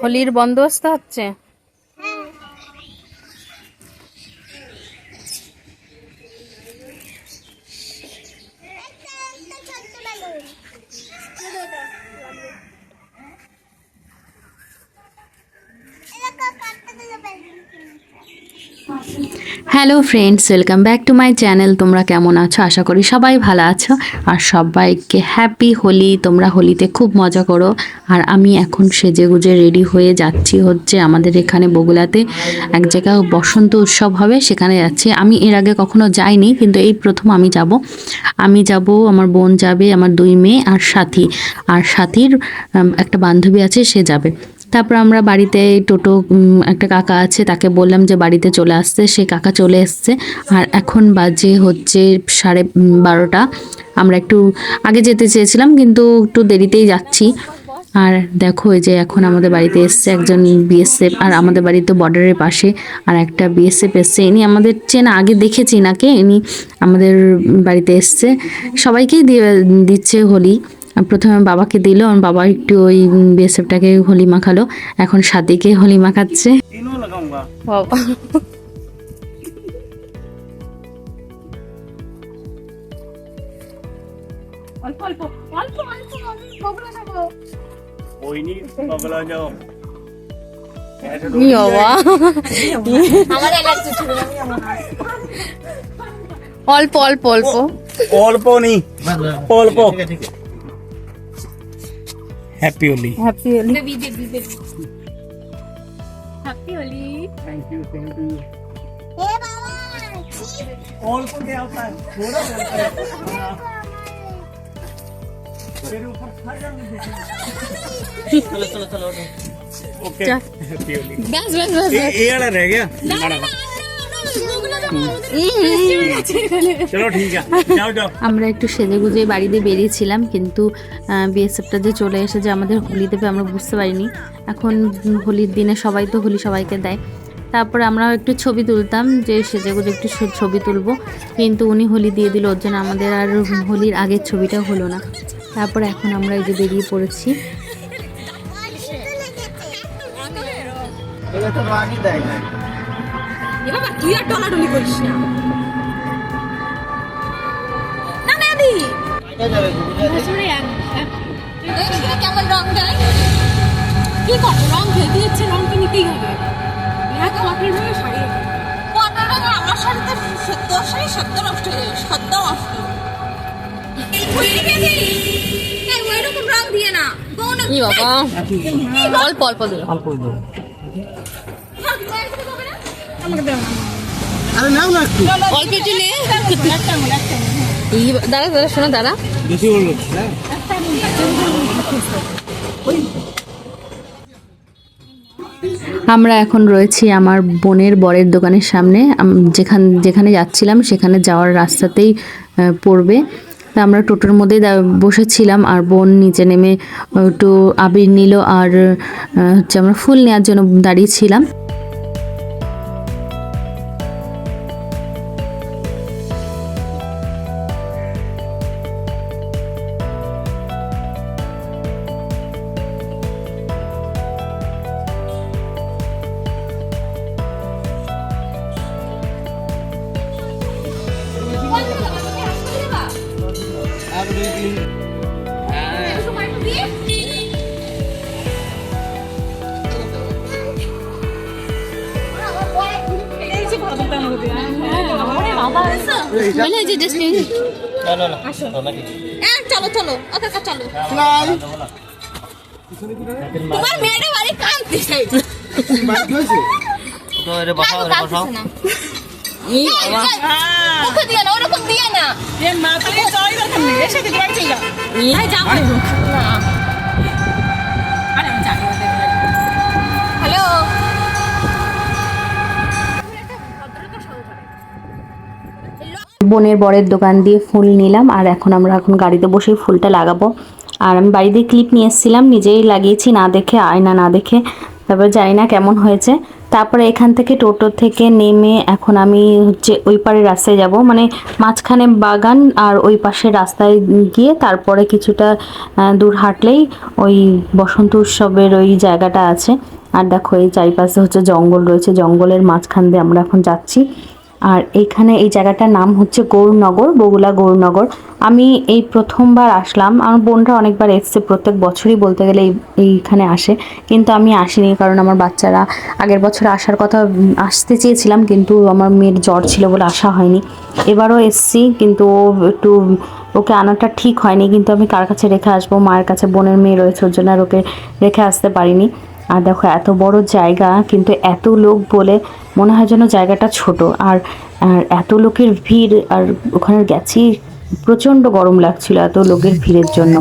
হোলির বন্দোবস্ত হচ্ছে। Hello friends welcome back to my channel তোমরা কেমন আছো? আশা করি সবাই ভালো আছো। আর সবাইকে হ্যাপি হোলি। তোমরা হোলিতে খুব মজা করো। আর আমি এখন সেজে গুজে রেডি হয়ে যাচ্ছি হচ্ছে আমাদের এখানে বগুলাতে। এক জায়গায় বসন্ত উৎসব হবে, সেখানে যাচ্ছি। আমি এর আগে কখনো যাইনি, কিন্তু এই প্রথম আমি যাব। আমি যাব, আমার বোন যাবে, আমার দুই মেয়ে আর সাথী। আর সাথীর একটা বান্ধবী আছে, সে যাবে। তারপর আমরা বাড়িতে টোটো একটা কাকা আছে, তাকে বললাম যে বাড়িতে চলে আসতে। সে কাকা চলে এসছে। আর এখন বাজে হচ্ছে সাড়ে বারোটা। আমরা একটু আগে যেতে চেয়েছিলাম, কিন্তু একটু দেরিতেই যাচ্ছি। আর দেখো, এই যে এখন আমাদের বাড়িতে এসছে একজন বিএসএফ আর আমাদের বাড়ি তো বর্ডারের পাশে। আর একটা বিএসএফ এসছে। ইনি আমাদের চেনা, আগে দেখেছি নাকে ইনি আমাদের বাড়িতে এসছে। সবাইকেই দিয়ে, দিচ্ছে হোলি। প্রথমে বাবাকে দিল বাবা একটু ওই বিএসএফটাকে হোলি মাখালো। এখন সাদিকে হোলি মাখাচ্ছে। অল্প অল্প অল্প অল্প নি অল্প। Happy Holi happy Holi happy Holi thank you thank you ए बाबा ऑल को क्या होता है? थोड़ा चलता है। मेरे ऊपर खा जाओगे तो चलो। चलो चलो ओके हैप्पी होली बस बस बस ये वाला रह गया। আমরা একটু সেজে গুজে বাড়িতে বেরিয়েছিলাম কিন্তু বিএসএফটা যে চলে এসে যে আমাদের হোলি দেবে আমরা বুঝতে পারিনি। এখন হোলির দিনে সবাই তো হোলি সবাইকে দেয়। তারপরে আমরা একটু ছবি তুলতাম যে সেজে গুজে একটু ছবি তুলবো। কিন্তু উনি হোলি দিয়ে দিল ওর জন্য আমাদের আর হোলির আগের ছবিটা হলো না। তারপরে এখন আমরা এই যে বেরিয়ে পড়েছি। তুই আর টলাটলি করিস না। না না দি কেমন রং দেয়? কি করব রং দিয়ে দিয়েছে রং তো নিতেই হবে। এরা তো মাটির রঙে শাড়ি রঙে আমার শাড়িতে সত্য শাড়ি সত্য নষ্ট হয়ে যাবে সত্য নষ্ট ওইরকম রং দিয়ে না। কি বাবা অল্প অল্প দিল আরে নাও না একটু। অল্প একটু নে। দাঁড়া দাঁড়া শোনো দাঁড়া। বেশি হ্যাঁ। আমরা এখন রয়েছি আমার বোনের বরের দোকানের সামনে। যেখান যেখানে যাচ্ছিলাম সেখানে যাওয়ার রাস্তাতেই পড়বে। তা আমরা টোটোর মধ্যেই বসেছিলাম আর বোন নিচে নেমে একটু আবির নিল আর হচ্ছে আমরা ফুল নেওয়ার জন্য দাঁড়িয়েছিলাম হ্যাঁ চলো চলো ওকে চলো তোমার মেয়েটা বাড়ি কাঁদতেছে কাঁদতেছে না এই, মুখে দিয়ে না। ওরকম দিয়ে না যাব। না। হ্যালো। বোনের বরের দোকান দিয়ে ফুল নিলাম আর এখন আমরা এখন গাড়িতে বসেই ফুলটা লাগাবো। আর আমি বাড়িতে ক্লিপ নিয়ে এসেছিলাম নিজেই লাগিয়েছি না দেখে আয়না না দেখে। তারপর জানি না কেমন হয়েছে। তারপরে এখান থেকে টোটো থেকে নেমে এখন আমি হচ্ছে ওই পারে রাস্তায় যাব। মানে মাঝখানে বাগান আর ওই পাশে রাস্তায় গিয়ে তারপরে কিছুটা দূর হাঁটলেই ওই বসন্ত উৎসবের ওই জায়গাটা আছে। আর দেখো এই চারিপাশে হচ্ছে জঙ্গল রয়েছে। জঙ্গলের মাঝখান দিয়ে আমরা এখন যাচ্ছি। আর এইখানে এই জায়গাটার নাম হচ্ছে গৌরনগর বগুলা গৌরনগর। আমি এই প্রথমবার আসলাম। আমার বোনরা অনেকবার এসছে, প্রত্যেক বছরই বলতে গেলে এই- এইখানে আসে। কিন্তু আমি আসিনি কারণ আমার বাচ্চারা আগের বছর আসার কথা আসতে চেয়েছিলাম কিন্তু আমার মেয়ের জ্বর ছিল বলে আসা হয়নি। এবারও এসছি কিন্তু একটু, ওকে আনাটা ঠিক হয়নি কিন্তু আমি কার কাছে রেখে আসব? মায়ের কাছে বোনের মেয়ে রয়েছে, ওর জন্য আর ওকে রেখে আসতে পারিনি। আর দেখো, এত বড় জায়গা কিন্তু এত লোক বলে মনে হয় যেন জায়গাটা ছোট। আর এত লোকের ভিড়, আর ওখানে গেছি, প্রচণ্ড গরম লাগছিল এত লোকের ভিড়ের জন্য।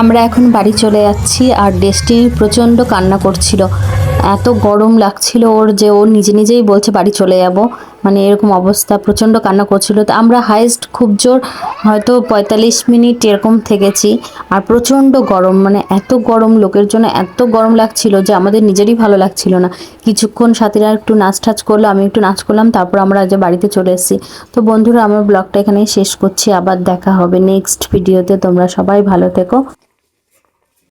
আমরা এখন বাড়ি চলে যাচ্ছি আর ডেস্টিনি প্রচণ্ড কান্না করছিল। এত গরম লাগছিল ওর যে ও নিজে নিজেই বলছে, বাড়ি চলে যাব। মানে এরকম অবস্থা, প্রচণ্ড কান্না করছিল। তো আমরা হাইস্ট খুব জোর হয়তো পঁয়তাল্লিশ মিনিট এরকম থেকেছি আর প্রচণ্ড গরম মানে এত গরম, লোকের জন্য এত গরম লাগছিল যে আমাদের নিজেরই ভালো লাগছিল না। কিছুক্ষণ সাথীরা একটু নাচ টাচ করল, আমি একটু নাচ করলাম, তারপর আমরা যে বাড়িতে চলে এসেছি। তো বন্ধুরা, আমার ব্লগটা এখানে শেষ করছি, আবার দেখা হবে নেক্সট ভিডিওতে তোমরা সবাই ভালো থেকো।